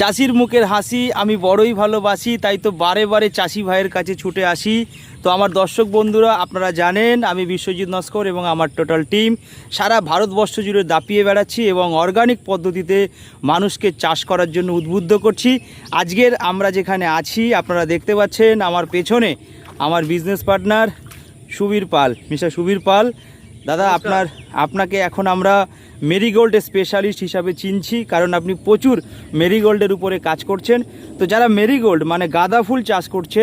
চাষির মুখের হাসি, আমি বড়ই ভালোবাসি, তাই তো বারে বারে চাষি ভাইয়ের কাছে ছুটে আসি। তো আমার দর্শক বন্ধুরা, আপনারা জানেন, আমি বিশ্বজিৎ নস্কর এবং আমার টোটাল টিম সারা ভারতবর্ষ জুড়ে দাপিয়ে বেড়াচ্ছি এবং অর্গানিক পদ্ধতিতে মানুষকে চাষ করার জন্য উদ্বুদ্ধ করছি। আজকের আমরা যেখানে আছি, আপনারা দেখতে পাচ্ছেন, আমার পেছনে আমার business partner Subir Pal, mister Subir Pal. দাদা আপনার আপনাকে এখন আমরা মেরিগোল্ড স্পেশালিস্ট হিসাবে চিনছি কারণ আপনি প্রচুর মেরিগোল্ডের উপরে কাজ করছেন। তো যারা মেরিগোল্ড মানে গাঁদা ফুল চাষ করছে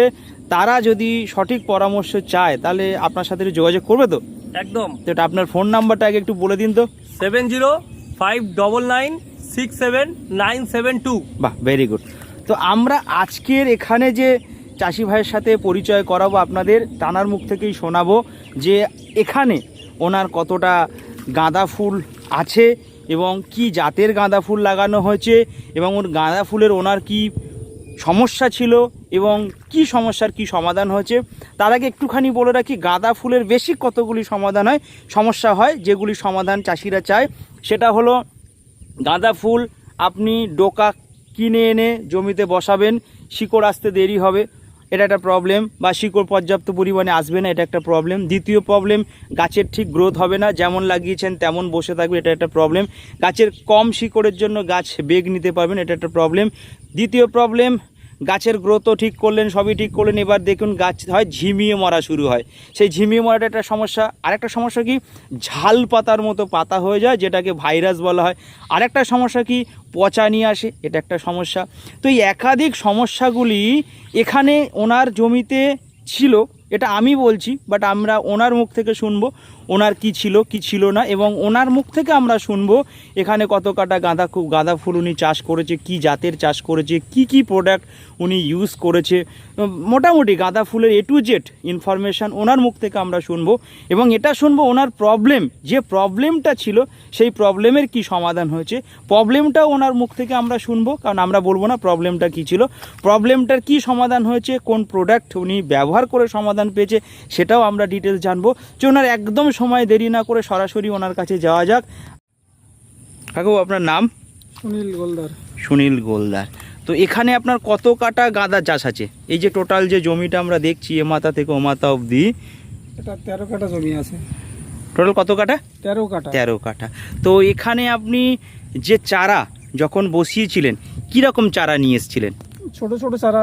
তারা যদি সঠিক পরামর্শ চায় তাহলে আপনার সাথে একটু যোগাযোগ করবে তো? একদম। তো এটা আপনার ফোন নাম্বারটা আগে একটু বলে দিন তো। Seven zero five double nine six seven nine seven two. বাহ ভেরি গুড তো আমরা আজকের এখানে যে চাষি ভাইয়ের সাথে পরিচয় করাবো আপনাদের টানার মুখ থেকেই শোনাবো যে এখানে ওনার কতটা গাঁদা ফুল আছে এবং কি জাতের গাঁদা ফুল লাগানো হয়েছে এবং ওর গাঁদা ফুলের ওনার কি সমস্যা ছিল এবং কি সমস্যার কি সমাধান হয়েছে, তার আগে একটুখানি বলে রাখি, গাঁদা ফুলের বেশি কতগুলি সমাধান হয়, সমস্যা হয়, যেগুলি সমাধান চাষিরা চায়, সেটা হলো গাঁদা ফুল আপনি ডোকা কিনে এনে জমিতে বসাবেন, শিকড় আসতে দেরি হবে এটা একটা প্রবলেম বা শিকড় পর্যাপ্ত পরিমাণে আসবে না, এটা একটা প্রবলেম দ্বিতীয় প্রবলেম গাছের ঠিক গ্রোথ হবে না, যেমন লাগিয়েছেন তেমন বসে থাকবে, এটা একটা প্রবলেম গাছের কম শিকড়ের জন্য গাছ বেগ নিতে পারবেন, এটা একটা প্রবলেম দ্বিতীয় প্রবলেম গাছের গ্রোথও ঠিক করলেন, সবই ঠিক করলেন, এবার দেখুন গাছ হয় ঝিমিয়ে মরা শুরু হয়। সেই ঝিমিয়ে মরাটা একটা সমস্যা। আরেকটা সমস্যা কি? ঝাল পাতার মতো পাতা হয়ে যায়, যেটাকে ভাইরাস বলা হয়। আরেকটা সমস্যা কি? পচা নিয়ে আসে, এটা একটা সমস্যা। তো এই একাধিক সমস্যাগুলি এখানে ওনার জমিতে ছিল, এটা আমি বলছি বাট আমরা ওনার মুখ থেকে শুনব। ওনার কি ছিল কি ছিল না, এবং ওনার মুখ থেকে আমরা শুনব এখানে কত কাটা গাঁদা খু- গাঁদা ফুল উনি চাষ করেছে, কি জাতের চাষ করেছে, কি কি প্রোডাক্ট উনি ইউজ করেছে। মোটামুটি গাঁদা ফুলের এ টু জেড ইনফরমেশান ওনার মুখ থেকে আমরা শুনব, এবং এটা শুনব ওনার প্রবলেম যে প্রবলেমটা ছিল, সেই প্রবলেমের কি সমাধান হয়েছে। প্রবলেমটাও ওনার মুখ থেকে আমরা শুনব, কারণ আমরা বলব না প্রবলেমটা কি ছিল। প্রবলেমটার কি সমাধান হয়েছে, কোন প্রোডাক্ট উনি ব্যবহার করে সমাধান পেয়েছে, সেটাও আমরা ডিটেলস জানব। যে ওনার একদম সময় দেরি না করে সরাসরি ওনার কাছে যাওয়া যাক। কাকু আপনার নাম? সুনীল গোলদার। সুনীল গোলদার। তো এখানে আপনার কত কাটা গাঁদা চাষ আছে? এই যে টোটাল যে জমিটা আমরা দেখছি এ মাথা থেকে ও মাথা অবধি এটা তেরো কাটা জমি আছে। টোটাল কত কাটা? তেরো কাটা। তেরো কাঠা তো এখানে আপনি যে চারা যখন বসিয়েছিলেন কীরকম চারা নিয়ে এসেছিলেন? ছোট ছোট চারা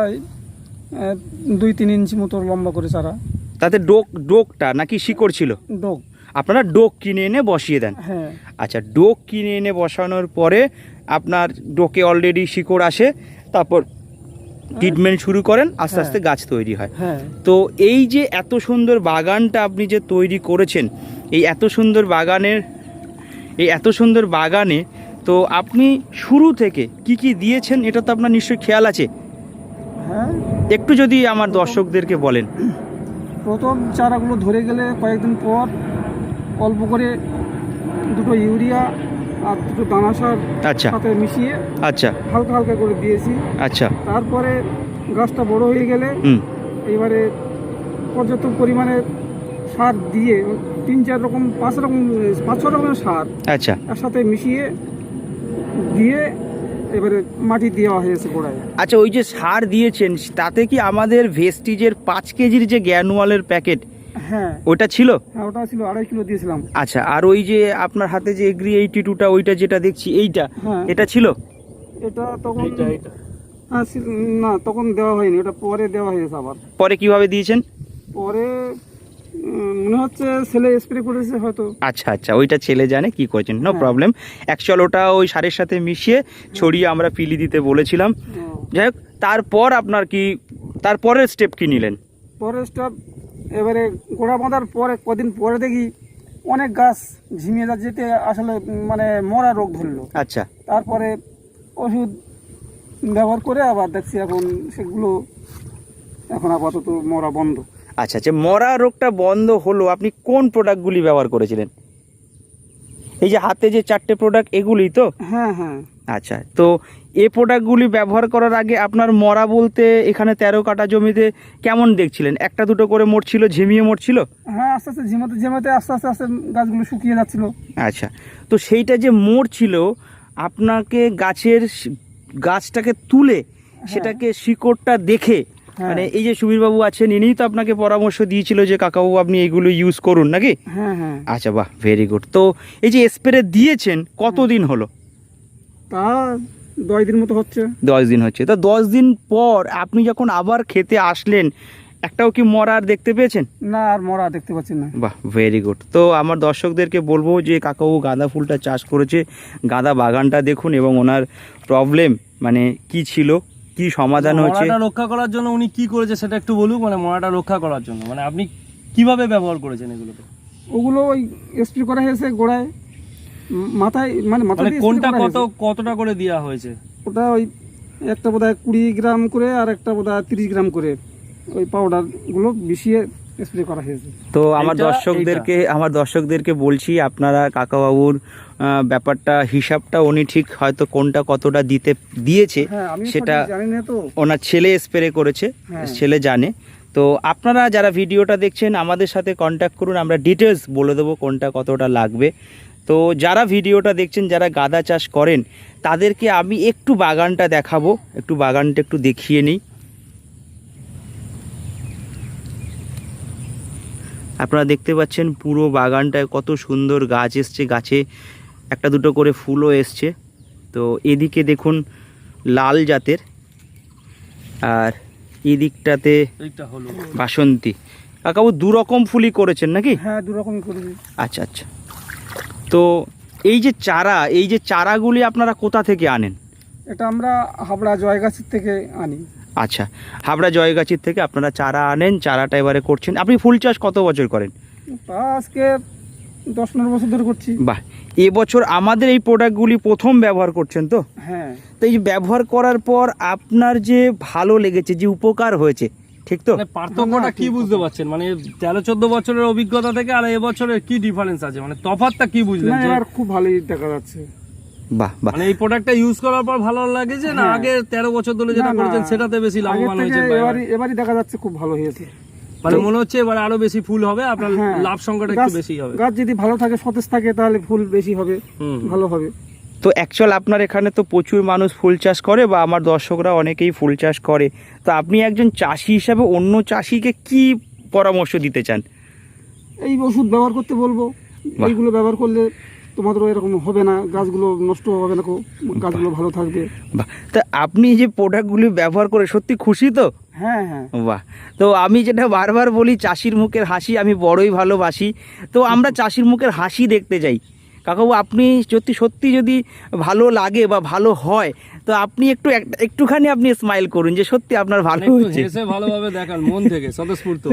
দুই তিন ইঞ্চি মতো লম্বা করে চারা। তাতে ডোক ডোকটা নাকি শিকড় ছিল? ডোক। আপনারা ডোক কিনে এনে বসিয়ে দেন। হ্যাঁ। আচ্ছা ডোক কিনে এনে বসানোর পরে আপনার ডোকে অলরেডি শিকড় আসে তারপর ট্রিটমেন্ট শুরু করেন আস্তে হ্যাঁ। আস্তে গাছ তৈরি হয়। হ্যাঁ। তো এই যে এত সুন্দর বাগানটা আপনি যে তৈরি করেছেন এই এত সুন্দর বাগানের এই এত সুন্দর বাগানে তো আপনি শুরু থেকে কি কি দিয়েছেন এটা তো আপনার নিশ্চয়ই খেয়াল আছে? হ্যাঁ। একটু যদি আমার দর্শকদেরকে বলেন। প্রথম চারাগুলো ধরে গেলে কয়েকদিন পর অল্প করে দুটো ইউরিয়া আর দুটো দানা সার আচ্ছা। সাথে মিশিয়ে আচ্ছা। হালকা হালকা করে দিয়েছি। আচ্ছা। তারপরে গাছটা বড় হয়ে গেলে এবারে পর্যাপ্ত পরিমাণে সার দিয়ে তিন চার রকম পাঁচ রকম পাঁচ ছ রকমের সার আচ্ছা। একসাথে মিশিয়ে দিয়ে এবারে মাটি দেওয়া হয়েছে গোড়ায়। আচ্ছা ওই যে সার দিয়েছেন তাতে কি আমাদের ভেস্টিজের পাঁচ কেজির যে গ্যানুয়ালের প্যাকেট হ্যাঁ। ওটা ছিল? হ্যাঁ ওটা ছিল আড়াই কিলো দিয়েছিলাম। আচ্ছা আর ওই যে আপনার হাতে যে এগ্রি এইটি টুটা ওইটা যেটা দেখছি এইটা হ্যাঁ। এটা ছিল? এটা তখন হ্যাঁ না তখন দেওয়া হয়নি ওটা পরে দেওয়া হয়েছে আবার। পরে কীভাবে দিয়েছেন? পরে মনে হচ্ছে ছেলে স্প্রে করেছে হয়তো। আচ্ছা আচ্ছা ওইটা ছেলে জানে কি করেছেন? নো হ্যাঁ। প্রবলেম অ্যাকচুয়াল ওটা ওই সারের সাথে মিশিয়ে ছড়িয়ে আমরা পিলি দিতে বলেছিলাম। যাই হোক তারপর আপনার কি তারপরের স্টেপ কি নিলেন? পরের স্টাফ এবারে গোড়া বাঁধার পরে কদিন পরে দেখি অনেক গাছ ঝিমিয়ে যাচ্ছে যেতে আসলে মানে মরা রোগ ধরলো। আচ্ছা। তারপরে ওষুধ ব্যবহার করে আবার দেখছি এখন সেগুলো এখন আপাতত মরা বন্ধ। আচ্ছা আচ্ছা মরা রোগটা বন্ধ হলো আপনি কোন প্রোডাক্টগুলি ব্যবহার করেছিলেন? এই যে হাতে যে চারটে প্রোডাক্ট এগুলি তো? হ্যাঁ হ্যাঁ। আচ্ছা তো এ প্রোডাক্টগুলি ব্যবহার করার আগে আপনার মরা বলতে এখানে তেরো কাটা জমিতে কেমন দেখছিলেন? একটা দুটো করে মরছিল ঝিমিয়ে মরছিল হ্যাঁ আস্তে আস্তে ঝিমাতে ঝিমাতে আস্তে আস্তে আস্তে গাছগুলো শুকিয়ে যাচ্ছিল। আচ্ছা তো সেইটা যে মোড় ছিল আপনাকে গাছের গাছটাকে তুলে সেটাকে শিকড়টা দেখে হ্যাঁ। মানে এই যে সুবীরবাবু আছেন ইনিই তো আপনাকে পরামর্শ দিয়েছিল যে কাকাবাবু আপনি এগুলো ইউজ করুন নাকি? হ্যাঁ হ্যাঁ। আচ্ছা বাহ ভেরি গুড তো এই যে স্প্রে দিয়েছেন কতদিন হলো? তা দশ দিন মতো হচ্ছে। দশ দিন হচ্ছে। তো দশ দিন পর আপনি যখন আবার খেতে আসলেন একটাও কি মরার দেখতে পেয়েছেন? না আর মরা দেখতে পাচ্ছি না। বাহ ভেরি গুড তো আমার দর্শকদেরকে বলব যে কাকাবু গাঁদা ফুলটা চাষ করেছে। গাঁদা বাগানটা দেখুন এবং ওনার প্রবলেম মানে কি ছিল কি সমাধান হয়েছে। মরাটা রক্ষা করার জন্য উনি কি করেছে সেটা একটু বলুন মানে মরাটা রক্ষা করার জন্য। মানে আপনি কীভাবে ব্যবহার করেছেন এগুলোকে? ওগুলো ওই স্প্রে করা হয়েছে গোড়ায়। মাথায় মানে মাথায় মানে কোনটা কত কতটা করে দেওয়া হয়েছে? ওটা ওই একটা বোধহয় কুড়ি গ্রাম করে আর একটা বোধহয় তিরিশ গ্রাম করে ওই পাউডারগুলো মিশিয়ে স্প্রে করা হয়েছে। তো আমার দর্শকদেরকে আমার দর্শকদেরকে বলছি আপনারা কাকাবাবুর ব্যাপারটা হিসাবটা উনি ঠিক হয়তো কোনটা কতটা দিতে দিয়েছে হ্যাঁ সেটা ওনার ছেলে স্প্রে করেছে হ্যাঁ। ছেলে জানে। তো আপনারা যারা ভিডিওটা দেখছেন আমাদের সাথে কন্ট্যাক্ট করুন আমরা ডিটেলস বলে দেবো কোনটা কতটা লাগবে। তো যারা ভিডিওটা দেখছেন যারা গাঁদা চাষ করেন তাদেরকে আমি একটু বাগানটা দেখাবো। একটু বাগানটা একটু দেখিয়ে নিই। আপনারা দেখতে পাচ্ছেন পুরো বাগানটায় কত সুন্দর গাছ এসছে। গাছে একটা দুটো করে ফুলও এসছে। তো এদিকে দেখুন লাল জাতের। আর এদিকটাতে বাসন্তী। কাকাবু দু রকম ফুলই করেছেন নাকি? হ্যাঁ দু রকমই করেছি। আচ্ছা আচ্ছা। তো এই যে চারা এই যে চারাগুলি আপনারা কোথা থেকে আনেন? এটা আমরা হাবড়া জয়গাছির থেকে আনি। আচ্ছা হাবড়া জয়গাছির থেকে আপনারা চারা আনেন চারাটা এবারে করছেন। আপনি ফুল চাষ কত বছর করেন? আজকে দশ পনেরো বছর ধরে করছি। বাহ এবছর আমাদের এই প্রোডাক্টগুলি প্রথম ব্যবহার করছেন তো? হ্যাঁ। তো এই ব্যবহার করার পর আপনার যে ভালো লেগেছে যে উপকার হয়েছে ঠিক তো? মানে পার্থক্যটা কি বুঝতে পারছেন? মানে তেরো চোদ্দ বছরের অভিজ্ঞতা থেকে আর এবছরের কি ডিফারেন্স আছে? মানে তফাৎটা কি বুঝলেন? যে এবার খুব ভালোই দেখা যাচ্ছে। বাহ বাহ। মানে এই প্রোডাক্টটা ইউজ করার পর ভালো লাগেছে না হ্যাঁ। আগে তেরো বছর ধরে যেটা করেছেন সেটাতে বেশি লাভবান হয়েছে দেখা যাচ্ছে খুব ভালো হয়েছে। মানে মনে হচ্ছে এবার আরও বেশি ফুল হবে আপনার হ্যাঁ। লাভ সংখ্যাটা একটু বেশি হবে। গাছ যদি ভালো থাকে সতেজ থাকে তাহলে ফুল বেশি হবে ভালো হবে। তো অ্যাকচুয়াল আপনার এখানে তো প্রচুর মানুষ ফুল চাষ করে বা আমার দর্শকরা অনেকেই ফুল চাষ করে। তো আপনি একজন চাষি হিসাবে অন্য চাষিকে কি পরামর্শ দিতে চান? এই ওষুধ ব্যবহার করতে বলব। এইগুলো ব্যবহার করলে তোমাদেরও এরকম হবে না গাছগুলো নষ্ট হবে না গাছগুলো ভালো থাকবে। বাহ। তা আপনি যে প্রোডাক্টগুলি ব্যবহার করে সত্যি খুশি তো? হ্যাঁ হ্যাঁ। বাহ। তো আমি যেটা বারবার বলি চাষির মুখের হাসি আমি বড়ই ভালোবাসি। তো আমরা চাষির মুখের হাসি দেখতে যাই কাকাবু আপনি যদি সত্যি যদি ভালো লাগে বা ভালো হয় তো আপনি একটু একটুখানি আপনি স্মাইল করুন যে সত্যি আপনার ভালো হচ্ছে ভালোভাবে দেখান মন থেকে স্বতঃস্ফূর্ত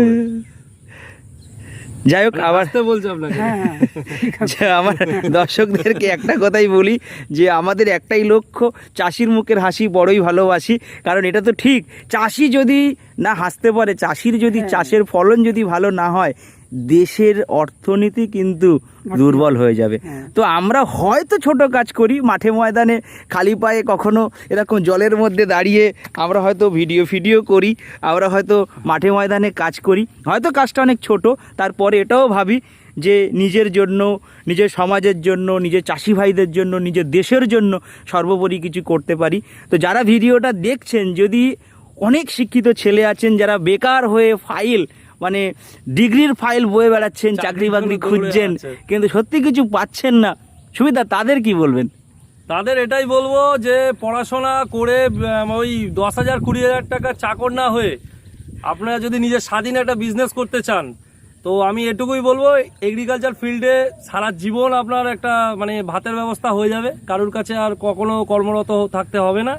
যাই হোক আবার আসতে বলছে আপনাকে। হ্যাঁ হ্যাঁ আমার দর্শকদেরকে একটা কথাই বলি যে আমাদের একটাই লক্ষ্য চাষির মুখের হাসি বড়ই ভালোবাসি কারণ এটা তো ঠিক। চাষি যদি না হাসতে পারে চাষির যদি হ্যাঁ। চাষের ফলন যদি ভালো না হয় দেশের অর্থনীতি কিন্তু দুর্বল হয়ে যাবে। হ্যাঁ। তো আমরা হয়তো ছোট কাজ করি মাঠে ময়দানে খালি পায়ে কখনো এরকম জলের মধ্যে দাঁড়িয়ে আমরা হয়তো ভিডিও ফিডিও করি আমরা হয়তো মাঠে ময়দানে কাজ করি। হয়তো কাজটা অনেক ছোট তারপরে এটাও ভাবি যে নিজের জন্য নিজের সমাজের জন্য নিজের চাষি ভাইদের জন্য নিজের দেশের জন্য সর্বোপরি কিছু করতে পারি। তো যারা ভিডিওটা দেখছেন যদি অনেক শিক্ষিত ছেলে আছেন যারা বেকার হয়ে ফাইল মানে ডিগ্রির ফাইল বয়ে বেড়াচ্ছেন চাকরি বাকরি খুঁজছেন কিন্তু সত্যি কিছু পাচ্ছেন না। সুবিধা তাদের কি বলবেন? তাদের এটাই বলব যে পড়াশোনা করে ওই দশ হাজার কুড়ি হাজার টাকার চাকর না হয়ে আপনারা যদি নিজের স্বাধীন একটা বিজনেস করতে চান তো আমি এটুকুই বলব এগ্রিকালচার ফিল্ডে সারা জীবন আপনার একটা মানে ভাতের ব্যবস্থা হয়ে যাবে। কারোর কাছে আর কখনো কর্মরত থাকতে হবে না।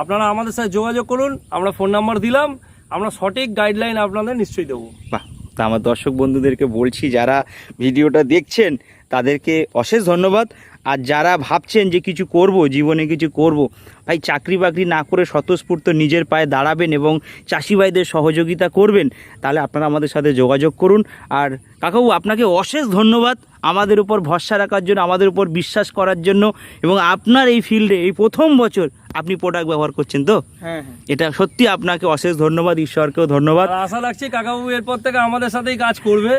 আপনারা আমাদের সাথে যোগাযোগ করুন আমরা ফোন নাম্বার দিলাম। আমরা সঠিক গাইডলাইন আপনাদের নিশ্চয়ই দেবো। তা আমার দর্শক বন্ধুদেরকে বলছি, যারা ভিডিওটা দেখছেন, তাদেরকে অশেষ ধন্যবাদ। আর যারা ভাবছেন যে কিছু করব জীবনে কিছু করব ভাই চাকরি বাকরি না করে স্বতঃস্ফূর্ত নিজের পায়ে দাঁড়াবেন এবং চাষি ভাইদের সহযোগিতা করবেন তাহলে আপনারা আমাদের সাথে যোগাযোগ করুন। আর কাকাবু আপনাকে অশেষ ধন্যবাদ আমাদের উপর ভরসা রাখার জন্য আমাদের উপর বিশ্বাস করার জন্য এবং আপনার এই ফিল্ডে এই প্রথম বছর আপনি প্রোডাক্ট ব্যবহার করছেন তো? হ্যাঁ হ্যাঁ। এটা সত্যি আপনাকে অশেষ ধন্যবাদ ঈশ্বরকেও ধন্যবাদ। আশা রাখছি কাকাবাবু এরপর থেকে আমাদের সাথেই কাজ করবে।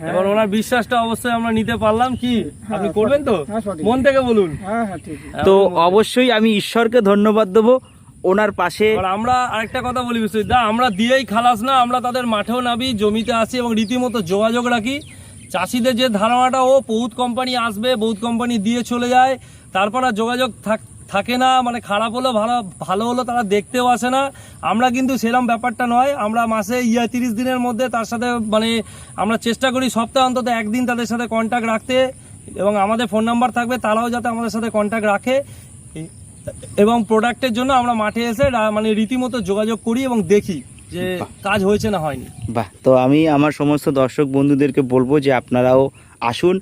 এবার ওনার বিশ্বাসটা অবশ্যই আমরা নিতে পারলাম কি? আপনি করবেন তো? হ্যাঁ, মন থেকে বলুন। হ্যাঁ হ্যাঁ ঠিক। তো অবশ্যই আমি ঈশ্বরকে ধন্যবাদ দেবো ওনার পাশে। আমরা আরেকটা কথা বলি দা আমরা দিয়েই খালাস না আমরা তাদের মাঠেও নামি জমিতে আসি এবং রীতিমতো যোগাযোগ রাখি। চাষিদের যে ধারণাটা ও বহুত কোম্পানি আসবে বহুত কোম্পানি দিয়ে চলে যায় তারপর আর যোগাযোগ থাক- থাকে না মানে খারাপ হলো ভালো ভালো হলো তারা দেখতেও আসে না। আমরা কিন্তু সেরম ব্যাপারটা নয় আমরা মাসে ইয়া তিরিশ দিনের মধ্যে তার সাথে মানে আমরা চেষ্টা করি সপ্তাহ অন্তত একদিন তাদের সাথে কন্ট্যাক্ট রাখতে এবং আমাদের ফোন নাম্বার থাকবে তারাও যাতে আমাদের সাথে কন্ট্যাক্ট রাখে। এবং প্রোডাক্টের জন্য আমরা মাঠে এসে মানে রীতিমতো যোগাযোগ করি এবং দেখি যে কাজ হয়েছে না হয়নি। বাহ তো আমি আমার সমস্ত দর্শক বন্ধুদেরকে বলব যে আপনারাও আসুন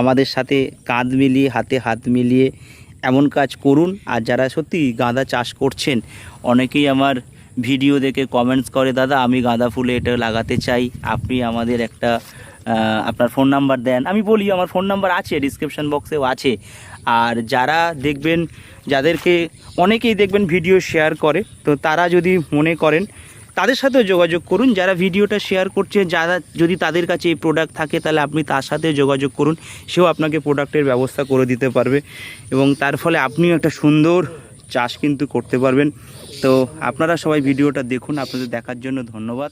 আমাদের সাথে কাঁধ মিলিয়ে হাতে হাত মিলিয়ে এমন কাজ করুন। আর যারা সত্যি গাঁদা চাষ করছেন, অনেকেই আমার ভিডিও দেখে কমেন্টস করে, দাদা, আমি গাঁদা ফুলে এটা লাগাতে চাই। আপনি আমাদের একটা আপনার ফোন নাম্বার দেন। আমি বলি, আমার ফোন নাম্বার আছে ডিসক্রিপশন বক্সেও আছে। আর যারা দেখবেন, যাদেরকে অনেকেই দেখবেন ভিডিও শেয়ার করে, তো তারা যদি মনে করেন তাদের সাথেও যোগাযোগ করুন। যারা ভিডিওটা শেয়ার করছে, যারা যদি তাদের কাছে এই প্রোডাক্ট থাকে, তাহলে আপনি তার সাথে যোগাযোগ করুন। সেও আপনাকে প্রোডাক্টের ব্যবস্থা করে দিতে পারবে। এবং তার ফলে আপনিও একটা সুন্দর চাষ কিন্তু করতে পারবেন। তো আপনারা সবাই ভিডিওটা দেখুন। আপনাদের দেখার জন্য ধন্যবাদ।